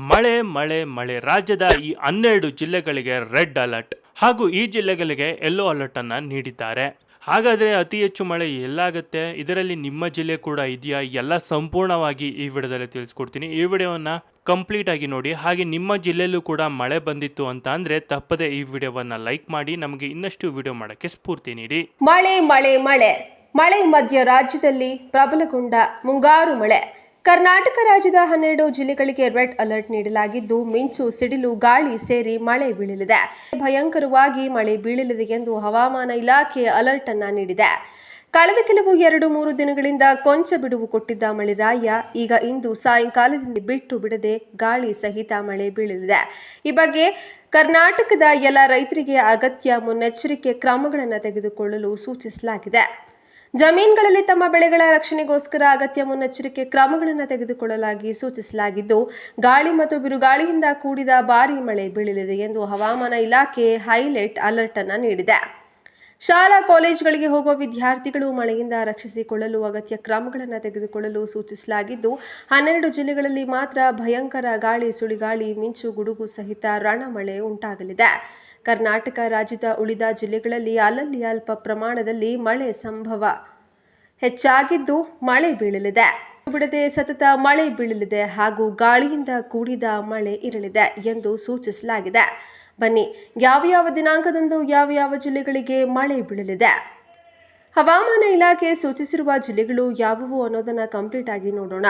ಮಳೆ ಮಳೆ ಮಳೆ. ರಾಜ್ಯದ ಈ ಹನ್ನೆರಡು ಜಿಲ್ಲೆಗಳಿಗೆ ರೆಡ್ ಅಲರ್ಟ್ ಹಾಗೂ ಈ ಜಿಲ್ಲೆಗಳಿಗೆ ಯೆಲ್ಲೋ ಅಲರ್ಟ್ ಅನ್ನ ನೀಡಿದ್ದಾರೆ. ಹಾಗಾದ್ರೆ ಅತಿ ಹೆಚ್ಚು ಮಳೆ ಎಲ್ಲಾಗುತ್ತೆ? ಇದರಲ್ಲಿ ನಿಮ್ಮ ಜಿಲ್ಲೆ ಕೂಡ ಇದೆಯಾ? ಎಲ್ಲ ಸಂಪೂರ್ಣವಾಗಿ ಈ ವಿಡಿಯೋದಲ್ಲಿ ತಿಳಿಸ್ಕೊಡ್ತೀನಿ. ಈ ವಿಡಿಯೋವನ್ನು ಕಂಪ್ಲೀಟ್ ಆಗಿ ನೋಡಿ. ಹಾಗೆ ನಿಮ್ಮ ಜಿಲ್ಲೆಯಲ್ಲೂ ಕೂಡ ಮಳೆ ಬಂದಿತ್ತು ಅಂತ ಅಂದ್ರೆ ತಪ್ಪದೆ ಈ ವಿಡಿಯೋವನ್ನ ಲೈಕ್ ಮಾಡಿ. ನಮಗೆ ಇನ್ನಷ್ಟು ವಿಡಿಯೋ ಮಾಡೋಕ್ಕೆ ಸ್ಫೂರ್ತಿ ನೀಡಿ. ಮಳೆ ಮಳೆ ಮಳೆ. ಮಳೆ ಮಧ್ಯ ರಾಜ್ಯದಲ್ಲಿ ಪ್ರಬಲಗೊಂಡ ಮುಂಗಾರು ಮಳೆ. ಕರ್ನಾಟಕ ರಾಜ್ಯದ ಹನ್ನೆರಡು ಜಿಲ್ಲೆಗಳಿಗೆ ರೆಡ್ ಅಲರ್ಟ್ ನೀಡಲಾಗಿದ್ದು, ಮಿಂಚು, ಸಿಡಿಲು, ಗಾಳಿ ಸೇರಿ ಮಳೆ ಬೀಳಲಿದೆ. ಭಯಂಕರವಾಗಿ ಮಳೆ ಬೀಳಲಿದೆ ಎಂದು ಹವಾಮಾನ ಇಲಾಖೆ ಅಲರ್ಟ್ ಅನ್ನ ನೀಡಿದೆ. ಕಳೆದ ಕೆಲವು ಎರಡು ಮೂರು ದಿನಗಳಿಂದ ಕೊಂಚ ಬಿಡುವು ಕೊಟ್ಟಿದ್ದ ಮಳೆರಾಯ, ಈಗ ಇಂದು ಸಾಯಂಕಾಲದಿಂದ ಬಿಟ್ಟು ಬಿಡದೆ ಗಾಳಿ ಸಹಿತ ಮಳೆ ಬೀಳಲಿದೆ. ಈ ಬಗ್ಗೆ ಕರ್ನಾಟಕದ ಎಲ್ಲ ರೈತರಿಗೆ ಅಗತ್ಯ ಮುನ್ನೆಚ್ಚರಿಕೆ ಕ್ರಮಗಳನ್ನು ತೆಗೆದುಕೊಳ್ಳಲು ಸೂಚಿಸಲಾಗಿದೆ. ಜಮೀನುಗಳಲ್ಲಿ ತಮ್ಮ ಬೆಳೆಗಳ ರಕ್ಷಣೆಗೋಸ್ಕರ ಅಗತ್ಯ ಮುನ್ನೆಚ್ಚರಿಕೆ ಕ್ರಮಗಳನ್ನು ತೆಗೆದುಕೊಳ್ಳಲಾಗಿ ಸೂಚಿಸಲಾಗಿದ್ದು, ಗಾಳಿ ಮತ್ತು ಬಿರುಗಾಳಿಯಿಂದ ಕೂಡಿದ ಭಾರೀ ಮಳೆ ಬೀಳಲಿದೆ ಎಂದು ಹವಾಮಾನ ಇಲಾಖೆ ಹೈಲೈಟ್ ಅಲರ್ಟ್ ಅನ್ನು ನೀಡಿದೆ. ಶಾಲಾ ಕಾಲೇಜುಗಳಿಗೆ ಹೋಗುವ ವಿದ್ಯಾರ್ಥಿಗಳು ಮಳೆಯಿಂದ ರಕ್ಷಿಸಿಕೊಳ್ಳಲು ಅಗತ್ಯ ಕ್ರಮಗಳನ್ನು ತೆಗೆದುಕೊಳ್ಳಲು ಸೂಚಿಸಲಾಗಿದ್ದು, ಹನ್ನೆರಡು ಜಿಲ್ಲೆಗಳಲ್ಲಿ ಮಾತ್ರ ಭಯಂಕರ ಗಾಳಿ, ಸುಳಿಗಾಳಿ, ಮಿಂಚು, ಗುಡುಗು ಸಹಿತ ರಣಮಳೆ ಉಂಟಾಗಲಿದೆ. ಕರ್ನಾಟಕ ರಾಜ್ಯದ ಉಳಿದ ಜಿಲ್ಲೆಗಳಲ್ಲಿ ಅಲ್ಲಲ್ಲಿ ಅಲ್ಪ ಪ್ರಮಾಣದಲ್ಲಿ ಮಳೆ ಸಂಭವ ಹೆಚ್ಚಾಗಿದ್ದು ಮಳೆ ಬೀಳಲಿದೆ. ಬಿಡದೆ ಸತತ ಮಳೆ ಬೀಳಲಿದೆ ಹಾಗೂ ಗಾಳಿಯಿಂದ ಕೂಡಿದ ಮಳೆ ಇರಲಿದೆ ಎಂದು ಸೂಚಿಸಲಾಗಿದೆ. ಬನ್ನಿ, ಯಾವ ಯಾವ ದಿನಾಂಕದಂದು ಯಾವ ಯಾವ ಜಿಲ್ಲೆಗಳಿಗೆ ಮಳೆ ಬೀಳಲಿದೆ? ಹವಾಮಾನ ಇಲಾಖೆ ಸೂಚಿಸಿರುವ ಜಿಲ್ಲೆಗಳು ಯಾವುವು ಅನ್ನೋದನ್ನು ಕಂಪ್ಲೀಟ್ ಆಗಿ ನೋಡೋಣ.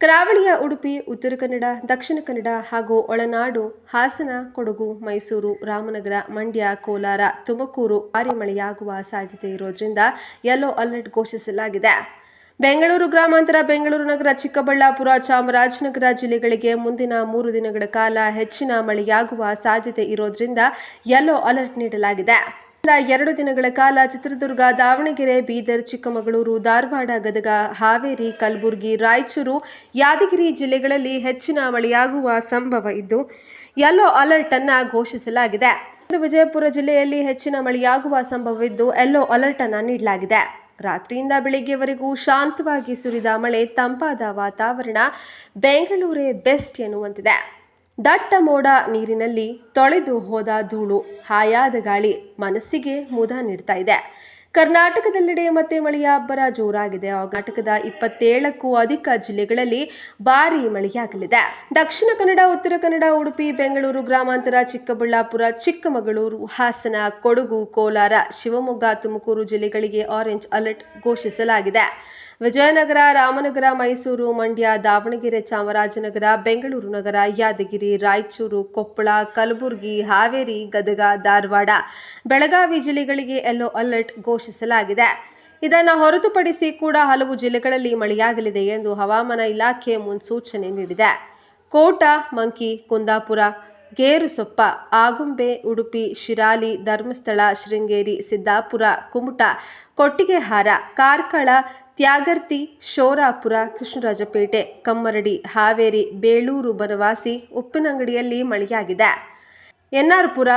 ಕರಾವಳಿಯ ಉಡುಪಿ, ಉತ್ತರ ಕನ್ನಡ, ದಕ್ಷಿಣ ಕನ್ನಡ ಹಾಗೂ ಒಳನಾಡು, ಹಾಸನ, ಕೊಡಗು, ಮೈಸೂರು, ರಾಮನಗರ, ಮಂಡ್ಯ, ಕೋಲಾರ, ತುಮಕೂರು ಭಾರಿ ಮಳೆಯಾಗುವ ಸಾಧ್ಯತೆ ಇರೋದ್ರಿಂದ ಯೆಲ್ಲೋ ಅಲರ್ಟ್ ಘೋಷಿಸಲಾಗಿದೆ. ಬೆಂಗಳೂರು ಗ್ರಾಮಾಂತರ, ಬೆಂಗಳೂರು ನಗರ, ಚಿಕ್ಕಬಳ್ಳಾಪುರ, ಚಾಮರಾಜನಗರ ಜಿಲ್ಲೆಗಳಿಗೆ ಮುಂದಿನ ಮೂರು ದಿನಗಳ ಕಾಲ ಹೆಚ್ಚಿನ ಮಳೆಯಾಗುವ ಸಾಧ್ಯತೆ ಇರೋದ್ರಿಂದ ಯೆಲ್ಲೋ ಅಲರ್ಟ್ ನೀಡಲಾಗಿದೆ. ಎರಡು ದಿನಗಳ ಕಾಲ ಚಿತ್ರದುರ್ಗ ದಾವಣಗೆರೆ, ಬೀದರ್, ಚಿಕ್ಕಮಗಳೂರು, ಧಾರವಾಡ, ಗದಗ, ಹಾವೇರಿ, ಕಲಬುರಗಿ, ರಾಯಚೂರು, ಯಾದಗಿರಿ ಜಿಲ್ಲೆಗಳಲ್ಲಿ ಹೆಚ್ಚಿನ ಮಳೆಯಾಗುವ ಸಂಭವ ಇದ್ದು ಯೆಲ್ಲೋ ಅಲರ್ಟ್ ಅನ್ನ ಘೋಷಿಸಲಾಗಿದೆ. ವಿಜಯಪುರ ಜಿಲ್ಲೆಯಲ್ಲಿ ಹೆಚ್ಚಿನ ಮಳೆಯಾಗುವ ಸಂಭವವಿದ್ದು ಯೆಲ್ಲೋ ಅಲರ್ಟ್ ಅನ್ನ ನೀಡಲಾಗಿದೆ. ರಾತ್ರಿಯಿಂದ ಬೆಳಿಗ್ಗೆವರೆಗೂ ಶಾಂತವಾಗಿ ಸುರಿದ ಮಳೆ, ತಂಪಾದ ವಾತಾವರಣ, ಬೆಂಗಳೂರೇ ಬೆಸ್ಟ್ ಎನ್ನುವಂತಿದೆ. ದಟ್ಟ ಮೋಡ ನೀರಿನಲ್ಲಿ ತೊಳೆದು ಹೋದ ಧೂಳು ಹಾಯಾದ ಗಾಳಿ ಮನಸ್ಸಿಗೆ ಮುದ ನೀಡ್ತಾ ಇದೆ. ಕರ್ನಾಟಕದೆಲ್ಲೆಡೆ ಮತ್ತೆ ಮಳೆಯ ಅಬ್ಬರ ಜೋರಾಗಿದೆ. ಕರ್ನಾಟಕದ ಇಪ್ಪತ್ತೇಳಕ್ಕೂ ಅಧಿಕ ಜಿಲ್ಲೆಗಳಲ್ಲಿ ಭಾರೀ ಮಳೆಯಾಗಲಿದೆ. ದಕ್ಷಿಣ ಕನ್ನಡ, ಉತ್ತರ ಕನ್ನಡ, ಉಡುಪಿ, ಬೆಂಗಳೂರು ಗ್ರಾಮಾಂತರ, ಚಿಕ್ಕಬಳ್ಳಾಪುರ, ಚಿಕ್ಕಮಗಳೂರು, ಹಾಸನ, ಕೊಡಗು, ಕೋಲಾರ, ಶಿವಮೊಗ್ಗ, ತುಮಕೂರು ಜಿಲ್ಲೆಗಳಿಗೆ ಆರೆಂಜ್ ಅಲರ್ಟ್ ಘೋಷಿಸಲಾಗಿದೆ. ವಿಜಯನಗರ, ರಾಮನಗರ, ಮೈಸೂರು, ಮಂಡ್ಯ, ದಾವಣಗೆರೆ, ಚಾಮರಾಜನಗರ, ಬೆಂಗಳೂರು ನಗರ, ಯಾದಗಿರಿ, ರಾಯಚೂರು, ಕೊಪ್ಪಳ, ಕಲಬುರಗಿ, ಹಾವೇರಿ, ಗದಗ, ಧಾರವಾಡ, ಬೆಳಗಾವಿ ಜಿಲ್ಲೆಗಳಿಗೆ ಯೆಲ್ಲೋ ಅಲರ್ಟ್ ಘೋಷಿಸಲಾಗಿದೆ. ಇದನ್ನು ಹೊರತುಪಡಿಸಿ ಕೂಡ ಹಲವು ಜಿಲ್ಲೆಗಳಲ್ಲಿ ಮಳೆಯಾಗಲಿದೆ ಎಂದು ಹವಾಮಾನ ಇಲಾಖೆ ಮುನ್ಸೂಚನೆ ನೀಡಿದೆ. ಕೋಟ, ಮಂಕಿ, ಕುಂದಾಪುರ ಗೇರುಸೊಪ್ಪ, ಆಗುಂಬೆ, ಉಡುಪಿ, ಶಿರಾಲಿ, ಧರ್ಮಸ್ಥಳ, ಶೃಂಗೇರಿ, ಸಿದ್ದಾಪುರ, ಕುಮಟ, ಕೊಟ್ಟಿಗೆಹಾರ, ಕಾರ್ಕಳ, ತ್ಯಾಗರ್ತಿ, ಶೋರಾಪುರ, ಕೃಷ್ಣರಾಜಪೇಟೆ, ಕಮ್ಮರಡಿ, ಹಾವೇರಿ, ಬೇಳೂರು, ಬನವಾಸಿ, ಉಪ್ಪಿನಂಗಡಿಯಲ್ಲಿ ಮಳೆಯಾಗಿದೆ. ಎನ್ಆರ್ಪುರ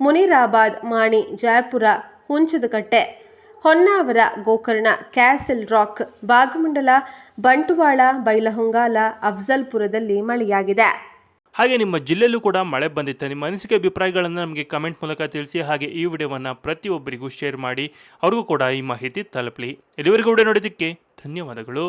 ಮುನಿರಾಬಾದ್, ಮಾಣಿ, ಜಯಪುರ, ಹುಂಚದಕಟ್ಟೆ, ಹೊನ್ನಾವರ, ಗೋಕರ್ಣ, ಕ್ಯಾಸಲ್ ರಾಕ್ ಭಾಗಮಂಡಲ ಬಂಟ್ವಾಳ, ಬೈಲಹೊಂಗಾಲ, ಅಫ್ಜಲ್ಪುರದಲ್ಲಿ ಮಳೆಯಾಗಿದೆ. ಹಾಗೆ ನಿಮ್ಮ ಜಿಲ್ಲೆಯಲ್ಲೂ ಕೂಡ ಮಳೆ ಬಂದಿತ್ತು. ನಿಮ್ಮ ಅನಿಸಿಕೆ ಅಭಿಪ್ರಾಯಗಳನ್ನು ನಮಗೆ ಕಮೆಂಟ್ ಮೂಲಕ ತಿಳಿಸಿ, ಹಾಗೆ ಈ ವಿಡಿಯೋವನ್ನು ಪ್ರತಿಯೊಬ್ಬರಿಗೂ ಶೇರ್ ಮಾಡಿ, ಅವ್ರಿಗೂ ಕೂಡ ಈ ಮಾಹಿತಿ ತಲುಪಲಿ. ಇದುವರೆಗೂ ವಿಡಿಯೋ ನೋಡಿದ್ದಕ್ಕೆ ಧನ್ಯವಾದಗಳು.